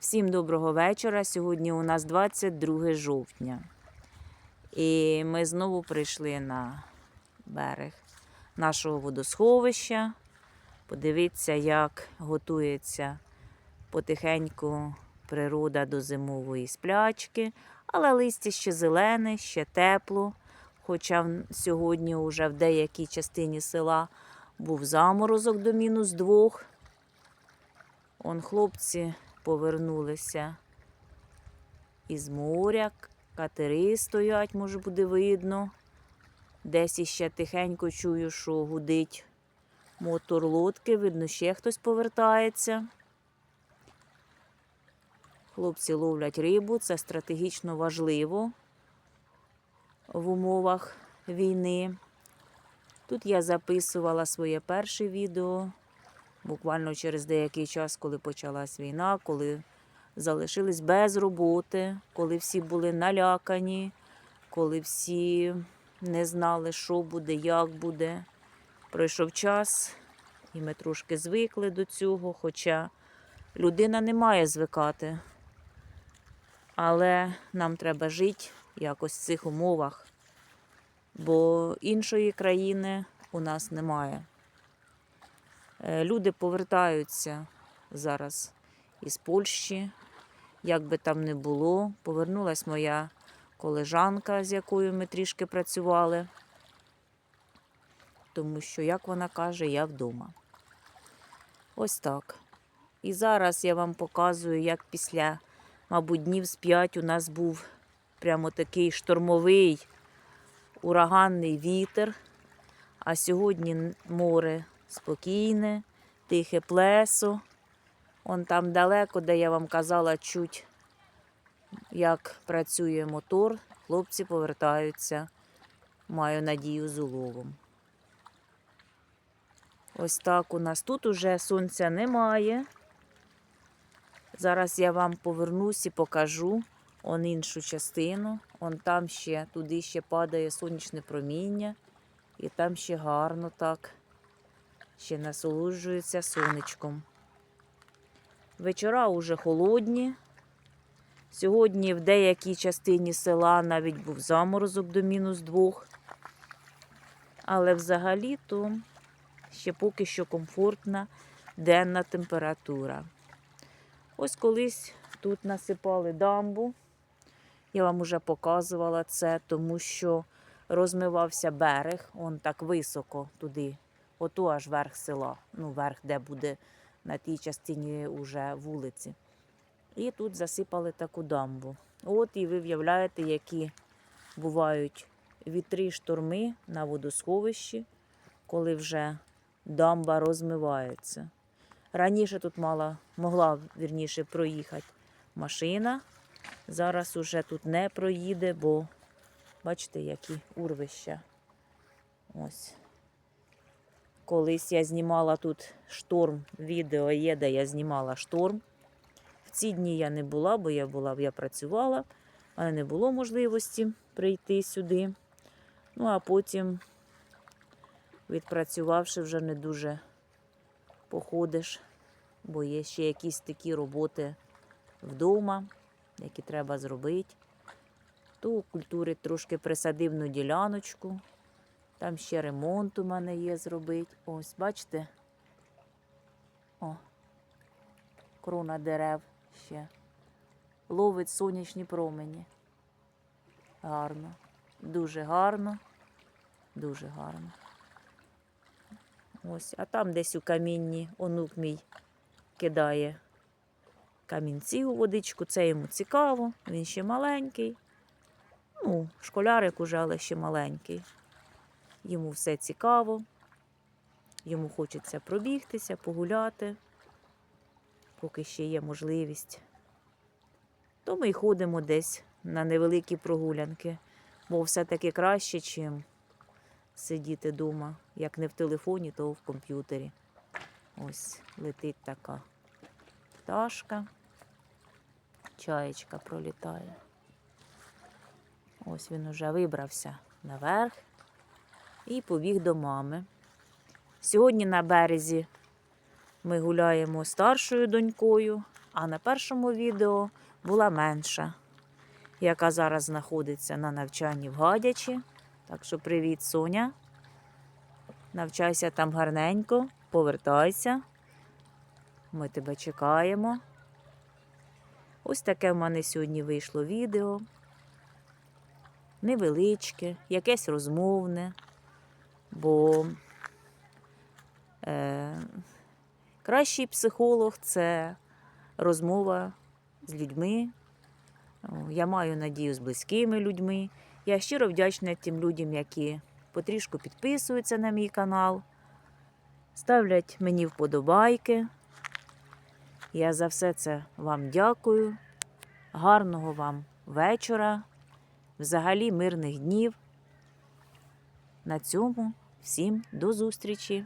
Всім доброго вечора. Сьогодні у нас 22 жовтня. І ми знову прийшли на берег нашого водосховища. Подивіться, як готується потихеньку природа до зимової сплячки. Але листя ще зелене, ще тепло. Хоча сьогодні вже в деякій частині села був заморозок до мінус двох. Он хлопці повернулися із моря, катери стоять, може буде видно. Десь іще тихенько чую, що гудить мотор лодки, видно, ще хтось повертається. Хлопці ловлять рибу, це стратегічно важливо в умовах війни. Тут я записувала своє перше відео буквально через деякий час, коли почалась війна, коли залишились без роботи, коли всі були налякані, коли всі не знали, що буде, як буде. Пройшов час, і ми трошки звикли до цього, хоча людина не має звикати. Але нам треба жити якось в цих умовах, бо іншої країни у нас немає. Е, Люди повертаються зараз із Польщі, як би там не було. Повернулась моя колежанка, з якою ми трішки працювали, тому що, як вона каже, я вдома. Ось так. І зараз я вам показую, як після, мабуть, днів з п'ять у нас був прямо такий штормовий ураганний вітер. А сьогодні море спокійне, тихе плесо. Он там далеко, де я вам казала, чуть, як працює мотор, хлопці повертаються, маю надію, з уловом. Ось так у нас тут уже сонця немає. Зараз я вам повернусь і покажу он іншу частину. Он там ще, туди ще падає сонячне проміння. І там ще гарно так, ще насолоджується сонечком. Вечора уже холодні. Сьогодні в деякій частині села навіть був заморозок до мінус двох. Але взагалі-то ще поки що комфортна денна температура. Ось колись тут насипали дамбу. Я вам уже показувала це, тому що розмивався берег, он так високо туди, ото аж верх села, ну, верх, де буде на тій частині уже вулиці. І тут засипали таку дамбу. От і ви виявляєте, які бувають вітри, шторми на водосховищі, коли вже дамба розмивається. Раніше тут мала, могла вірніше проїхати машина. Зараз уже тут не проїде, бо бачите, які урвища. Ось. Колись я знімала тут шторм, відео є, де я знімала шторм. В ці дні я не була, бо я була, я працювала, але не було можливості прийти сюди. Ну, а потім, відпрацювавши, вже не дуже походиш, бо є ще якісь такі роботи вдома, які треба зробити. То у культури трошки присадивну діляночку. Там ще ремонт у мене є зробити. Ось, бачите? О, крона дерев ще. Ловить сонячні промені. Гарно. Дуже гарно. Дуже гарно. Ось, а там десь у камінні онук мій кидає камінці у водичку. Це йому цікаво. Він ще маленький. Ну, школярик уже, але ще маленький. Йому все цікаво. Йому хочеться пробігтися, погуляти, поки ще є можливість. То ми й ходимо десь на невеликі прогулянки, бо все-таки краще, чим сидіти вдома, як не в телефоні, то в комп'ютері. Ось летить така пташка, чаєчка пролітає. Ось він уже вибрався наверх і побіг до мами. Сьогодні на березі ми гуляємо старшою донькою, а на першому відео була менша, яка зараз знаходиться на навчанні в Гадячі. Так що привіт, Соня. Навчайся там гарненько, повертайся. Ми тебе чекаємо. Ось таке в мене сьогодні вийшло відео. Невеличке, якесь розмовне, бо е, кращий психолог це розмова з людьми. Я маю надію з близькими людьми. Я щиро вдячна тим людям, які потрішку підписуються на мій канал, ставлять мені вподобайки. Я за все це вам дякую. Гарного вам вечора, взагалі мирних днів. На цьому всім до зустрічі!